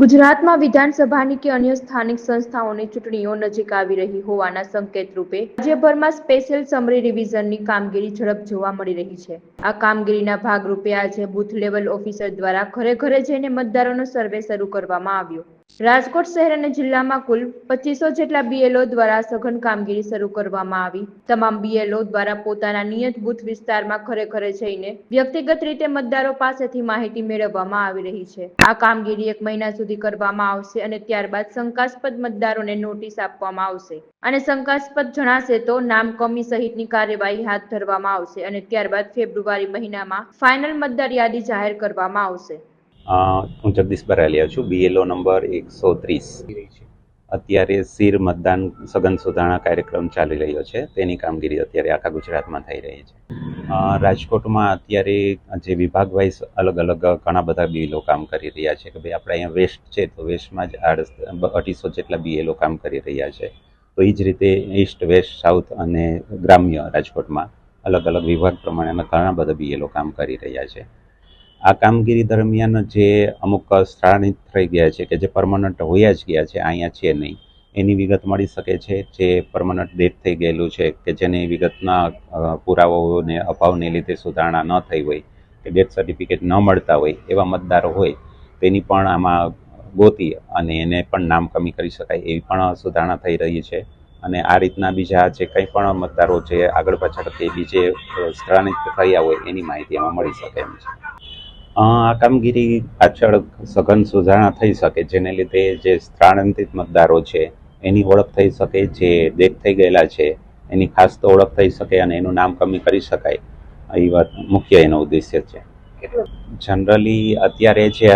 ગુજરાતમાં વિધાનસભાની કે અન્ય સ્થાનિક સંસ્થાઓની ચૂંટણીઓ નજીક આવી રહી હોવાના સંકેત રૂપે રાજ્યભરમાં સ્પેશિયલ સમરી રિવિઝનની કામગીરી ઝડપ જોવા મળી રહી છે. આ કામગીરીના ભાગરૂપે આજે બૂથ લેવલ ઓફિસર દ્વારા ઘરે ઘરે જઈને મતદારોનો સર્વે શરૂ કરવામાં આવ્યો. રાજકોટ શહેર અને જિલ્લામાં કુલ પચીસો જેટલા બીએલઓ દ્વારા સઘન કામગીરી શરૂ કરવામાં આવી. તમામ બીએલઓ દ્વારા પોતાના નિયત બૂથ વિસ્તારમાં ઘરે જઈને વ્યક્તિગત રીતે મતદારો પાસેથી માહિતી મેળવવામાં આવી રહી છે. આ કામગીરી એક મહિના સુધી કરવામાં આવશે અને ત્યારબાદ શંકાસ્પદ મતદારોને નોટિસ આપવામાં આવશે અને શંકાસ્પદ જણાશે તો નામ કમી સહિતની કાર્યવાહી હાથ ધરવામાં આવશે અને ત્યારબાદ ફેબ્રુઆરી મહિનામાં ફાઇનલ મતદાર યાદી જાહેર કરવામાં આવશે. હું જગદીશ બરાલિયા છું. બીએલઓ નંબર એકસો ત્રીસ. અત્યારે સીર મતદાન સઘન સુધારણા કાર્યક્રમ ચાલી રહ્યો છે. તેની કામગીરી અત્યારે આખા ગુજરાતમાં થઈ રહી છે. રાજકોટમાં અત્યારે જે વિભાગ વાઇઝ અલગ અલગ ઘણા બધા બીએલઓ કામ કરી રહ્યા છે કે ભાઈ આપણે અહીંયા વેસ્ટ છે તો વેસ્ટમાં જ આડસ અઢીસો જેટલા બીએલઓ કામ કરી રહ્યા છે. તો એ જ રીતે ઈસ્ટ વેસ્ટ સાઉથ અને ગ્રામ્ય રાજકોટમાં અલગ અલગ વિભાગ પ્રમાણેના ઘણા બધા બીએલઓ કામ કરી રહ્યા છે. આ કામગીરી દરમિયાન જે અમુક સ્થાનિત થઈ ગયા છે કે જે પરમનન્ટ હોયા જ ગયા છે, અહીંયા છે નહીં. એની વિગત મળી શકે છે જે પરમનન્ટ ડેટ થઈ ગયેલું છે કે જેની વિગતના પુરાવાઓને, અભાવને લીધે સુધારણા ન થઈ હોય, કે ડેથ સર્ટિફિકેટ ન મળતા હોય એવા મતદારો હોય, તેની પણ આમાં ગોતી અને એને પણ નામ કમી કરી શકાય એવી પણ સુધારણા થઈ રહી છે. અને આ રીતના બીજા જે કંઈ પણ મતદારો જે આગળ પાછળ કે બીજે સ્થળાંતરિત થયા હોય એની માહિતી એમાં મળી શકે એમ છે. આ કામગીરી પાછળ સઘન સુધારણા થઈ શકે, જેને લીધે જે સ્થળાંતરિત મતદારો છે, એની ઓળખ થઈ શકે, જે ડેથ થઈ ગયેલા છે, એની ખાસ તો ઓળખ થઈ શકે અને એનું નામ કમી કરી શકાય, એ વાત મુખ્ય એનો ઉદ્દેશ્ય છે. જનરલી અત્યારે જે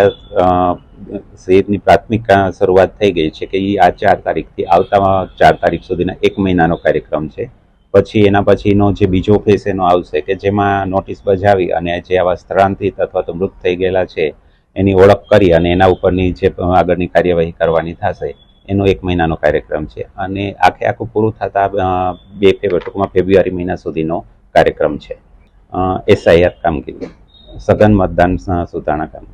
શહેરની પ્રાથમિક શરૂઆત થઈ ગઈ છે કે એ આ ચાર તારીખથી આવતા ચાર તારીખ સુધીના એક મહિનાનો કાર્યક્રમ છે. પછી એના પછીનો જે બીજો ફેસ એનો આવશે કે જેમાં નોટિસ બજાવી અને જે આવા સ્થળાંતરિત અથવા તો મૃત થઈ ગયેલા છે, એની ઓળખ કરી અને એના ઉપરની જે આગળની કાર્યવાહી કરવાની થશે, એનો એક મહિનાનો કાર્યક્રમ છે. અને આખે આખું પૂરું થતાં બે ફેબ્રુઆરી ટૂંકમાં ફેબ્રુઆરી મહિના સુધીનો કાર્યક્રમ છે. એસઆઈઆર કામગીરી. સઘન મતદાન સુધારણા કામ